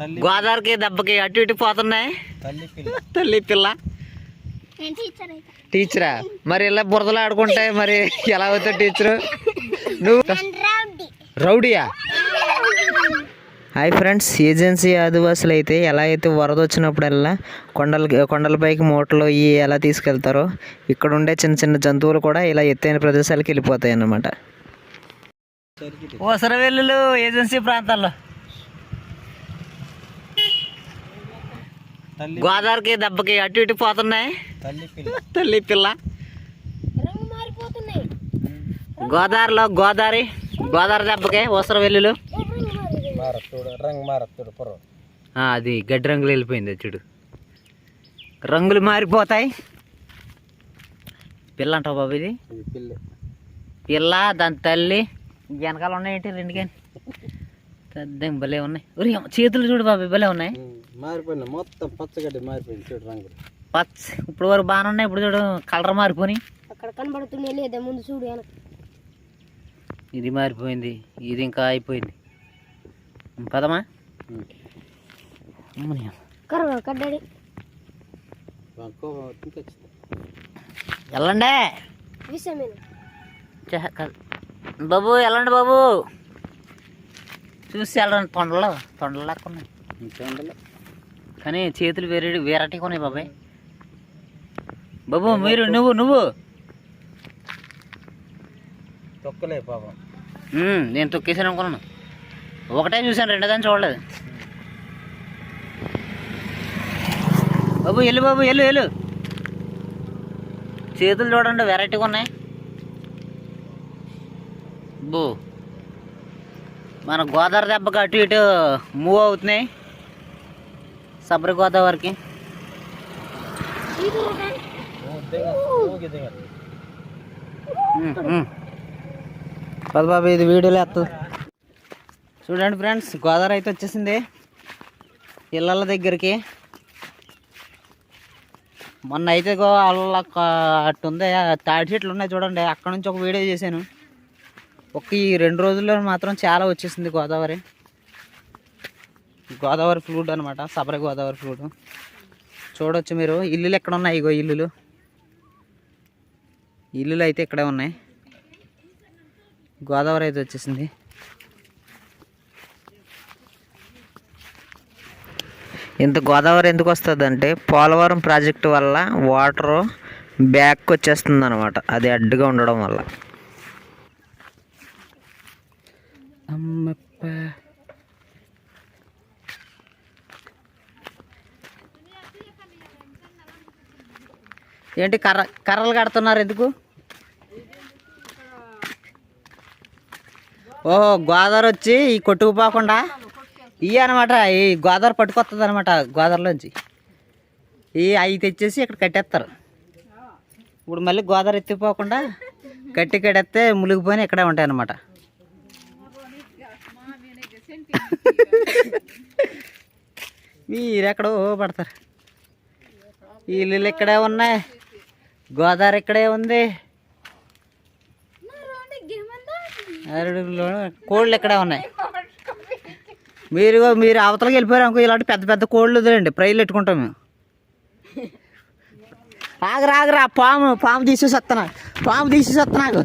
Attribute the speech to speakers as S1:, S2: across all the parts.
S1: తల్లి
S2: గోదావరికి దెబ్బకి అటు ఇటు పోతున్నాయి?
S1: తల్లి పిల్ల.
S3: టీచర్
S2: మరి ఇలా బురదలు ఆడుకుంటే మరి ఎలా అవుతావు టీచరు నువ్వు? రౌడీయా? హాయ్ ఫ్రెండ్స్ ఏజెన్సీ ఆదివాసులు అయితే ఎలా అయితే వరద వచ్చినప్పుడల్లా కొండల కొండలపైకి మూటలు ఇవి ఎలా తీసుకెళ్తారో ఇక్కడ ఉండే చిన్న చిన్న జంతువులు కూడా ఇలా ఎత్తైన ప్రదేశాలకు వెళ్ళిపోతాయి అన్నమాట
S1: సరికి
S2: ఓసరవెల్లులు ఏజెన్సీ ప్రాంతాల్లో. గోదావరికి దెబ్బకి అటు ఇటు పోతున్నాయి?
S1: తల్లి పిల్ల.
S2: తల్లి పిల్ల.
S3: రంగు మారిపోతున్నాయి.
S2: గోదావరిలో గోదావరి గోదావరి దెబ్బకి
S1: పొరవ
S2: ఆ, అది గడ్డి రంగులు వెళ్ళిపోయింది చూడు. రంగులు మారిపోతాయి. పిల్ల అంటావు బాబు ఇది?
S1: పిల్ల.
S2: దాని తల్లి. వెనకాల ఉన్నాయేంటి రెండు కానీ. పెద్ద భలే ఉన్నాయి. ఒరి చేతులు చూడు బాబు భలే ఉన్నాయి.
S1: మారిపోయిన మొత్తం పచ్చగడ్డి మారిపోయింది చూడు రంగులు
S2: పచ్చ ఇప్పుడు వరకు బాగానే ఉన్నాయి ఇప్పుడు చూడు కలర్ మారిపోయి
S3: అక్కడ కనబడుతున్నాయి లేదా ముందు చూడు
S2: ఇది మారిపోయింది ఇది ఇంకా అయిపోయింది. పదమా?
S3: కడ్డాడి.
S2: వెళ్ళండి బాబు వెళ్ళండి బాబు. చూసి వెళ్ళండి తొండలు తొండలు లెక్క ఉన్నాయి
S1: ఇంకేండలే
S2: కానీ చేతులు వేరే వేరటిగా ఉన్నాయి బాబాయ్. బాబు మీరు నువ్వు నువ్వు.
S1: తొక్కలే పాపం.
S2: నేను తొక్కేసాను అనుకున్నాను. ఒకటే చూశాను రెండో దాన్ని చూడలేదు. బాబు వెళ్ళు బాబు వెళ్ళు వెళ్ళు. చేతులు చూడండి వెరైటీగా ఉన్నాయి. బో. మన గోదావరి దెబ్బకి అటు ఇటు మూవ్ అవుతున్నాయి. సబరి గోదావరికి. బాబు ఇది వీడియోలో ఎత్తదు చూడండి ఫ్రెండ్స్ గోదావరి అయితే వచ్చేసింది. ఇళ్ళ దగ్గరికి. మొన్న అయితే గో అల్ల అట్టు ఉంది తాడి చెట్లు ఉన్నాయి చూడండి. అక్కడ నుంచి ఒక వీడియో చేశాను. ఒక ఈ రెండు రోజుల్లో మాత్రం చాలా వచ్చేసింది గోదావరి. గోదావరి ఫ్లూడ్ అనమాట సబరి గోదావరి ఫ్లూడ్. చూడొచ్చు మీరు ఇల్లులు ఎక్కడ ఉన్నాయి ఇగో ఇల్లులు? ఇల్లులు అయితే ఇక్కడే ఉన్నాయి. గోదావరి అయితే వచ్చేసింది. ఇంత గోదావరి ఎందుకు వస్తుంది అంటే పోలవరం ప్రాజెక్టు వల్ల వాటరు బ్యాక్ వచ్చేస్తుంది అనమాట అది అడ్డుగా ఉండడం వల్ల. అమ్మప్ప. ఏంటి కర్ర కర్రలు కడుతున్నారు ఎందుకు? ఓహో గోదావరి వచ్చి ఈ కొట్టుకుపోకుండా ఇవి అనమాట ఈ గోదావరి పట్టుకొస్తుంది అనమాట గోదావరిలోంచి ఈ అవి తెచ్చేసి ఇక్కడ కట్టేస్తారు. ఇప్పుడు మళ్ళీ గోదావరి ఎత్తిపోకుండా కట్టి కడేస్తే మునిగిపోయి ఇక్కడే ఉంటాయి అనమాట మీరెక్కడో పడతారు. ఇల్లులు ఇక్కడే ఉన్నాయి. గోదావరి ఇక్కడే ఉంది. అరడుగులో కోళ్ళు ఇక్కడే ఉన్నాయి. మీరు మీరు అవతలకి వెళ్ళిపోయారు అనుకో ఇలాంటి పెద్ద పెద్ద కోళ్ళు వదిలేండి ప్రైలు పెట్టుకుంటాం మేము. ఆగరా ఆగరా పాము పాము తీసేసి వస్తున్నా పాము తీసేసి వస్తా నాకు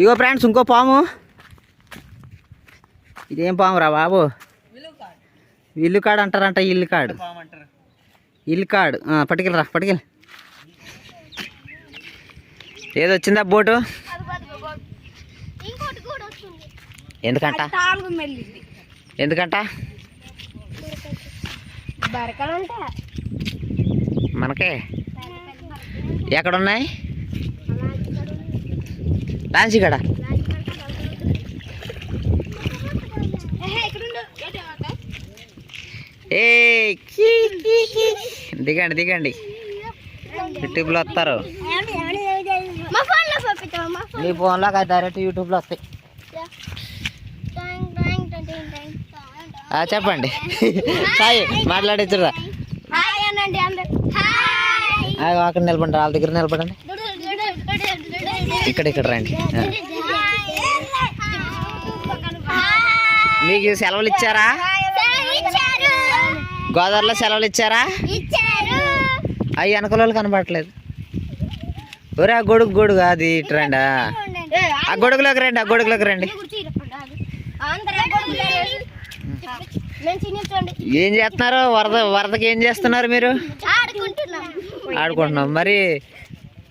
S2: ఇగో ఫ్రెండ్స్ ఇంకో పాము. ఇదేం పాము రా బాబు? ఇల్లు కాడు అంటారంట ఇల్లు కాడు. ఇల్లు కాడు. పట్టుకెళ్ళరా పట్టుకెళ్ళి. ఏదో వచ్చిందా బోటు? ఎందుకంట? ఎందుకంట? మనకే? ఎక్కడున్నాయి? లాంచి కాడ? ఏ. దిగండి దిగండి. యూట్యూబ్లో వస్తారు.
S3: మా ఫోన్లో
S2: కాదు డైరెక్ట్ యూట్యూబ్లో వస్తాయి. చెప్పండి. సాయి మాట్లాడించురా అక్కడ నిలబడండి వాళ్ళ దగ్గర నిలబడండి. ఇక్కడ ఇక్కడ రండి. మీకు సెలవులు ఇచ్చారు? గోదావరిలో సెలవులు ఇచ్చారా? అవి వెనకాల వాళ్ళు కనపడట్లేదు ఒరే ఆ గొడుగు గొడుగు అది రండి. ఆ. గొడుగులోకి రండి ఆ గొడుగులోకి రండి. ఏం చేస్తున్నారు? వరద వరదకి ఏం చేస్తున్నారు మీరు?
S3: ఆడుకుంటున్నాం.
S2: మరి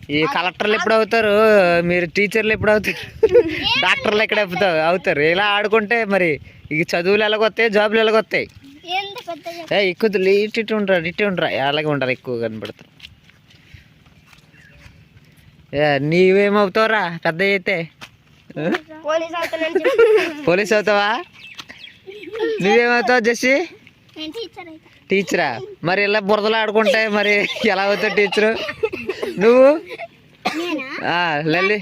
S2: ఈ కలెక్టర్లు ఎప్పుడు అవుతారు? మీరు టీచర్లు ఎప్పుడు అవుతారు? డాక్టర్లు ఎక్కడ అవుతారు? అవుతారు. ఇలా ఆడుకుంటే మరి ఇక చదువులు ఎలాగొస్తాయి? జాబులు ఎలాగొస్తాయి? ఏ ఎక్కువ ఇటు ఇటు ఉంటారు ఇటు ఉంటారు అలాగే ఉంటారు ఎక్కువ కనపడతారు ఏ నీవేమవుతావురా పెద్ద అయితే?
S3: పోలీస్
S2: అవుతావా? నువ్వేమవుతావు జస్సి?
S3: నేను టీచర్
S2: మరి ఇలా బురదలో ఆడుకుంటే మరి ఎలా అవుతావు టీచరు? నువ్వు? లల్లి.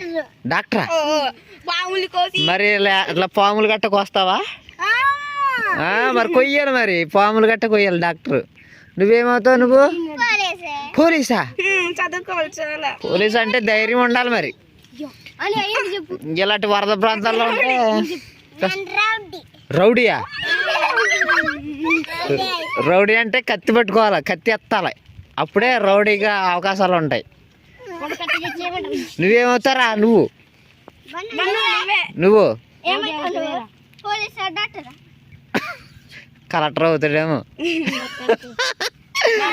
S2: డాక్టరా. మరి ఇలా ఇట్లా పాములు గట్ట కోస్తావా ఆ, మరి కొయ్యాలి మరి. పాములు గట్ట కొయ్యాలి డాక్టర్. నువ్వేమవుతావు నువ్వు?
S3: పోలీసే.
S2: పోలీసా?
S3: చదువుకోవాలి చాలా.
S2: పోలీస్ అంటే ధైర్యం ఉండాలి మరి.
S3: అని అయ్యింది చెప్పు.
S2: ఇలాంటి వరద ప్రాంతాల్లో ఉంటే రౌడీయా? రౌడీ. అంటే కత్తి పట్టుకోవాలి కత్తి ఎత్తాలి. అప్పుడే రౌడీగా అవకాశాలు ఉంటాయి. నువ్వేమవుతారా? నువ్వు? నువ్వు?
S3: Police doctor?
S2: కలెక్టర్ అవుతాడేమో.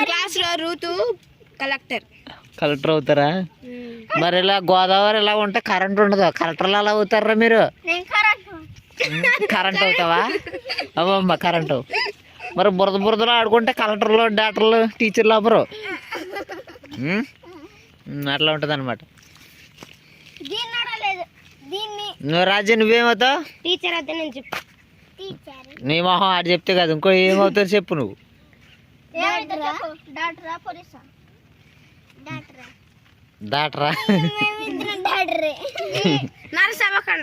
S3: క్లాస్లో రూతు కలెక్టర్.
S2: కలెక్టర్ అవుతారా? మరి ఇలా గోదావరి ఇలా ఉంటే కరెంట్ ఉండదు. కలెక్టర్లు అలా అవుతారా మీరు? కరెంట్. అవుతావా? అమ్మమ్మ కరెంటు. మరి బురద బురదలో ఆడుకుంటే కలెక్టర్లు డాక్టర్లు టీచర్లు అవ్వరు అట్లా ఉంటుంది అనమాట నువ్వు రాజ్యం నువ్వేమవుతావు?
S3: టీచర్ అయితే నేను చెప్పు.
S2: నీ మొహం ఆడు చెప్తే కదా ఇంకో ఏమవుతారు చెప్పు నువ్వు.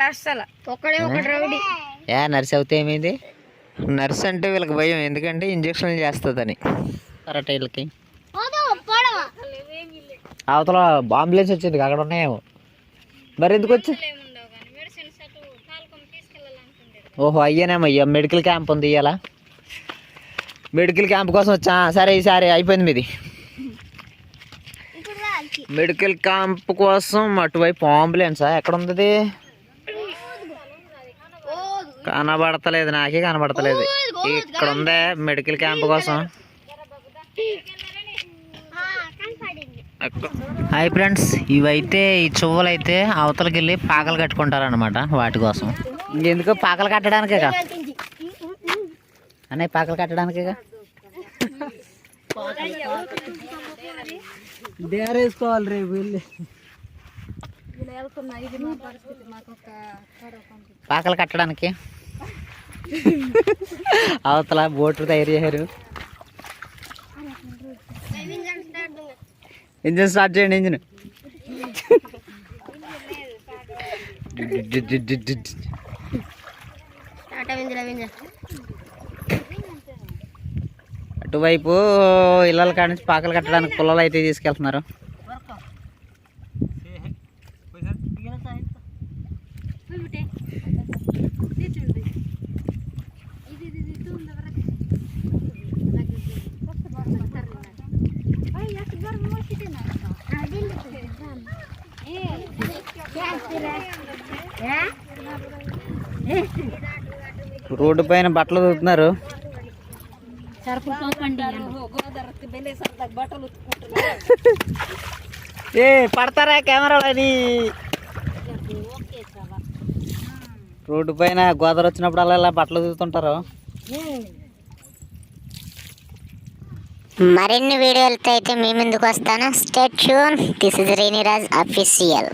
S3: అస్సలు. రౌడీ.
S2: ఏ నర్స్ అవుతే ఏమైంది? నర్స్ అంటే వీళ్ళకి భయం ఎందుకంటే ఇంజక్షన్లు చేస్తుందని. కరెక్ట్ వీళ్ళకి
S3: పడవ
S2: అవతల అంబులెన్స్ వచ్చింది అక్కడ ఉన్నాయేమో. మరి ఎందుకు వచ్చి ఓహో అయ్యానేమో అయ్యా మెడికల్ క్యాంప్ ఉంది ఇవాళ మెడికల్ క్యాంప్ కోసం వచ్చా? సరే ఈసారి అయిపోయింది మీది. మెడికల్ క్యాంప్ కోసం అటువైపు అంబులెన్సా? ఎక్కడ ఉంది? కనబడతలేదు. నాకే కనబడతలేదు. ఇక్కడ ఉందే మెడికల్ క్యాంప్ కోసం. Hi friends. ఇవైతే ఈ చువ్వలు అయితే అవతలకి వెళ్ళి పాకలు కట్టుకుంటారనమాట వాటి కోసం. ఎందుకో పాకలు కట్టడానికేగా అన్నయ్య పాకలు కట్టడానికేగా
S1: డేరేసుకోవాలి రేపు వెళ్ళి.
S2: పాకలు కట్టడానికి? అవతల బోట్లు తయారు చేశారు ఇంజిన్ స్టార్ట్ చేయండి ఇంజిన్. అటువైపు ఇళ్ళల కాడ నుంచి పాకలు కట్టడానికి పుల్లలు అయితే తీసుకెళ్తున్నారు. రోడ్డు పైన బట్టలు దొరుకుతున్నారు ఏ పడతారా కెమెరాలని రోడ్డు పైన గోదావరి వచ్చినప్పుడు అలా ఇలా బట్టలు చూస్తుంటారు
S4: మరిన్ని వీడియోలతో అయితే మీ ముందుకు వస్తాను. State this is Reniraj official